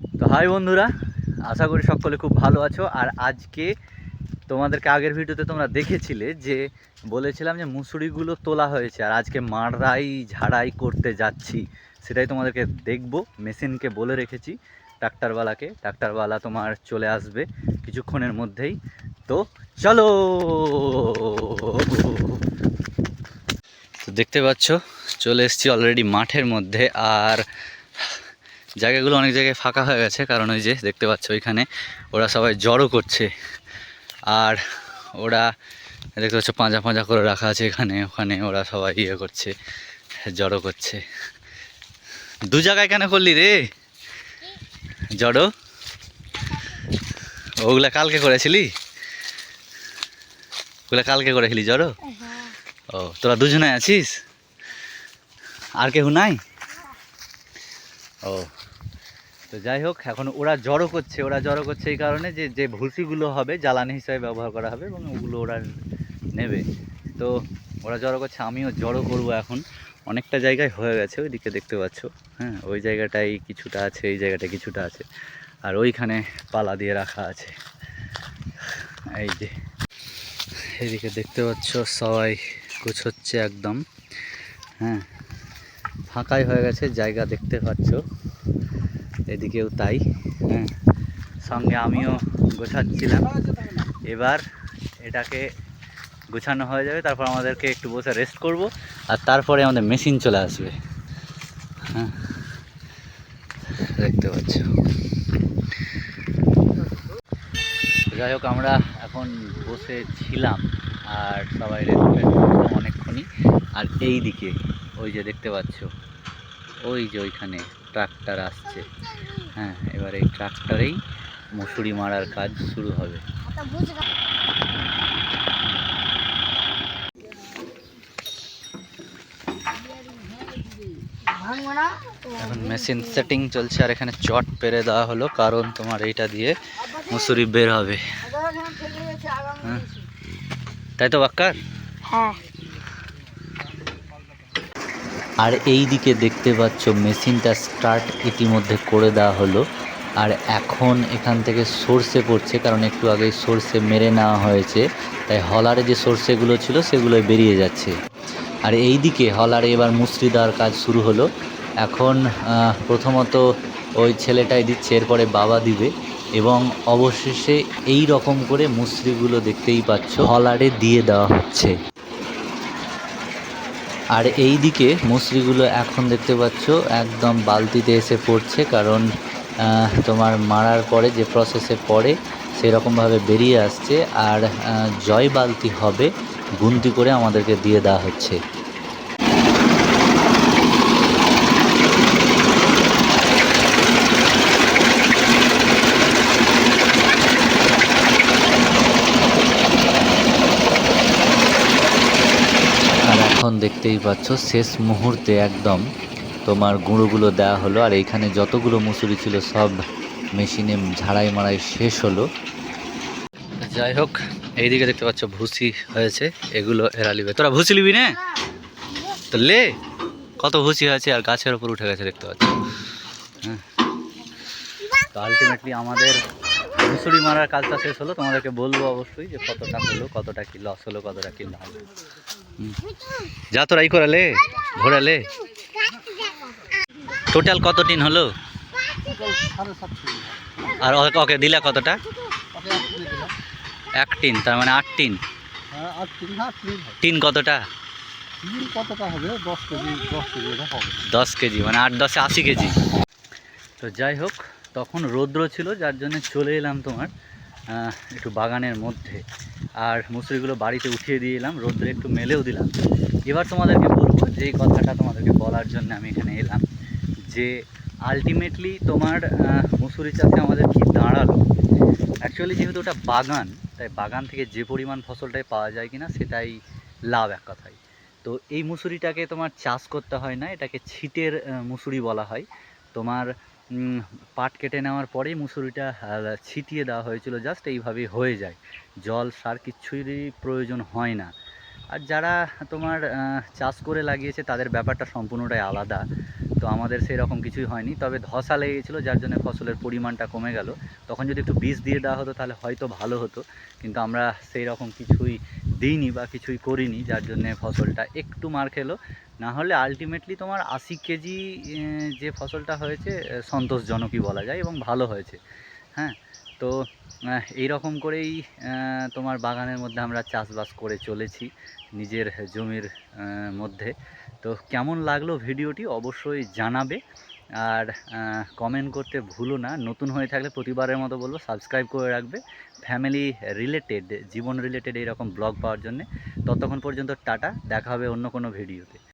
তো হাই বন্ধুরা, আশা করি সকলে খুব ভালো আছো। আর আজকে তোমাদেরকে আগের ভিডিওতে তোমরা দেখেছিলে যে বলেছিলাম যে মুসুরিগুলো তোলা হয়েছে, আর আজকে মাড়াই ঝাড়াই করতে যাচ্ছি। সেটাই তোমাদেরকে দেখব, মেশিনকে বলে রেখেছি ট্রাক্টারওয়ালাকে ট্রাক্টারওয়ালা তোমার চলে আসবে কিছুক্ষণের মধ্যেই। তো চলো! দেখতে পাচ্ছ, চলে এসেছি অলরেডি মাঠের মধ্যে। আর জায়গাগুলো অনেক জায়গায় ফাঁকা হয়ে গেছে, কারণ ওই যে দেখতে পাচ্ছ ওইখানে ওরা সবাই জড়ো করছে। আর ওরা দেখতে পাচ্ছ পাঁজা পাঁজা করে রাখা আছে এখানে, ওখানে ওরা সবাই ইয়ে করছে, জড়ো করছে। দু জায়গায় কেন করলি রে? জড়ো? ওগুলা কালকে করেছিলি? ওগুলা কালকে করেছিলি, জড়ো? ও, তোরা দুজনে আছিস? আর কেউ নাই? ও তো যাই হোক, এখন ওরা জড়ো করছে, ওরা জড়ো করছে এই কারণে যে যে ভুসিগুলো হবে, জ্বালানি হিসাবে ব্যবহার করা হবে এবং ওগুলো ওরা নেবে। তো ওরা জড়ো করছে, আমিও জড়ো করব এখন। অনেকটা জায়গায় হয়ে গেছে, ওইদিকে দেখতে পাচ্ছ। হ্যাঁ ওই জায়গাটাই কিছুটা আছে, এই জায়গাটা কিছুটা আছে। আর ওইখানে পালা দিয়ে রাখা আছে। এই যে, এদিকে দেখতে পাচ্ছ, সবাই গুছোচ্ছে একদম। হ্যাঁ ফাঁকাই হয়ে গেছে, জায়গা দেখতে পাচ্ছ। এদিকেও তাই। হ্যাঁ। সঙ্গে আমিও গোছাচ্ছিলাম। এবার এটাকে গোছানো হয়ে যাবে তারপর আমাদেরকে একটু বসে রেস্ট করব আর তারপরে আমাদের মেশিন চলে আসবে। হ্যাঁ। দেখতে পাচ্ছ। যাই হোক আমরা এখন বসে ছিলাম আর সবাই রেস্ট অনেকক্ষণই। আর এই দিকে ওই যে দেখতে পাচ্ছ। ওই যে ওইখানে ট্রাক্টর আসছে। হ্যাঁ এবার এই ট্রাক্টরেই মুসুরি মারার কাজ শুরু হবে। এখন মেশিন সেটিং চলছে আর এখানে চট পেরে দেওয়া হলো কারণ তোমার এইটা দিয়ে মুসুরি বের হবে। হ্যাঁ। তাই তো বাক্কার? হ্যাঁ। আর এই দিকে দেখতে পাচ্ছ মেশিনটা স্টার্ট ইতিমধ্যে করে দেওয়া হলো। আর এখন এখান থেকে সর্ষে পড়ছে, কারণ একটু আগে সর্ষে মেরে নেওয়া হয়েছে। তাই হলারে যে সর্ষেগুলো ছিল সেগুলো বেরিয়ে যাচ্ছে। আর এই দিকে হলারে এবার মুসরি দেওয়ার কাজ শুরু হলো। এখন প্রথমত ওই ছেলেটাই দিচ্ছে, এরপরে বাবা দিবে। এবং অবশেষে এই রকম করে মুসরিগুলো দেখতেই পাচ্ছ হলারে দিয়ে দেওয়া হচ্ছে। আর এই দিকে মুসরিগুলো এখন দেখতে পাচ্ছ, একদম বালতিতে এসে পড়ছে, কারণ তোমার মারার পরে যে প্রসেসে পড়ে, সেরকমভাবে বেরিয়ে আসছে। আর জয় বালতি হবে, গুনতি করে আমাদেরকে দিয়ে দেওয়া হচ্ছে আর এখন দেখতেই পাচ্ছ, শেষ মুহূর্তে একদম তোমার গুঁড়োগুলো দেওয়া হলো। আর এইখানে যতগুলো মুসুরি ছিল সব মেশিনে ঝাড়াই মারাই শেষ হলো। যাই হোক, এইদিকে দেখতে পাচ্ছ ভুসি হয়েছে। এগুলো এরা লিবে তোরা ভুসি লিবি না? তো লে, কত ভুসি হয়েছে আর গাছের ওপর উঠে গেছে দেখতে পাচ্ছ। হ্যাঁ। তো আলটিমেটলি আমাদের মুসুরি মারার কাজটা শেষ হলো। তোমাদেরকে বলব অবশ্যই যে কতটা হলো, কতটা কি লস হলো, কতটা কি লাভ। যা তোরা ই করালে, ঘোরালে। টোটাল কত টিন হলো? আর ওকে- দিলা কতটা? এক টিন, তার মানে আট টিন। টিন কতটা? দশ কেজি দশ কেজি মানে আট দশে আশি কেজি। তো যাই হোক, তখন রৌদ্র ছিল, যার জন্য চলে এলাম তোমার। একটু বাগানের মধ্যে। আর মুসুরিগুলো বাড়িতে উঠিয়ে দিয়ে এলাম, রৌদ্রে একটু মেলেও দিলাম। এবার তোমাদেরকে বলব, যেই কথাটা তোমাদেরকে বলার জন্য আমি এখানে এলাম, যে আলটিমেটলি তোমার মুসুরি চাষে আমাদের কি দাঁড়াল? অ্যাকচুয়ালি যেহেতু ওটা বাগান, তাই বাগান থেকে যে পরিমাণ ফসলটাই পাওয়া যায় কিনা সেটাই লাভ এক কথায়। তো এই মুসুরিটাকে তোমার চাষ করতে হয় না, এটাকে ছিটের মুসুরি বলা হয়। তোমার পাট কেটে নেওয়ার পরেই মুসুরিটা ছিটিয়ে দেওয়া হয়েছিল। জাস্ট এইভাবেই হয়ে যায়। জল, সার কিচ্ছুরই প্রয়োজন হয় না। আর যারা তোমার চাষ করে লাগিয়েছে, তাদের ব্যাপারটা সম্পূর্ণটাই আলাদা। তো আমাদের সেই রকম কিছুই হয়নি। তবে ধসা লেগেছিলো, যার জন্য ফসলের পরিমাণটা কমে গেল। তখন যদি একটু বীজ দিয়ে দেওয়া হতো, তাহলে হয়তো ভালো হতো। কিন্তু আমরা সেই রকম কিছুই দিইনি বা কিছুই করিনি, যার জন্যে ফসলটা একটু মার খেলো। না হলে আলটিমেটলি তোমার আশি কেজি যে ফসলটা হয়েছে সন্তোষজনকই বলা যায় এবং ভালো হয়েছে। হ্যাঁ? তো এই রকম করেই তোমার বাগানের মধ্যে আমরা চাষবাস করে চলেছি নিজের জমির মধ্যে। তো কেমন লাগল ভিডিওটি অবশ্যই জানাবে। আর কমেন্ট করতে ভুলো না। নতুন হয়ে থাকলে প্রতিবারের মতো বলব সাবস্ক্রাইব করে রাখবে। ফ্যামিলি রিলেটেড জীবন রিলেটেড এইরকম ব্লগ পাওয়ার জন্যে। ততক্ষণ পর্যন্ত টাটা, দেখা হবে অন্য কোনো ভিডিওতে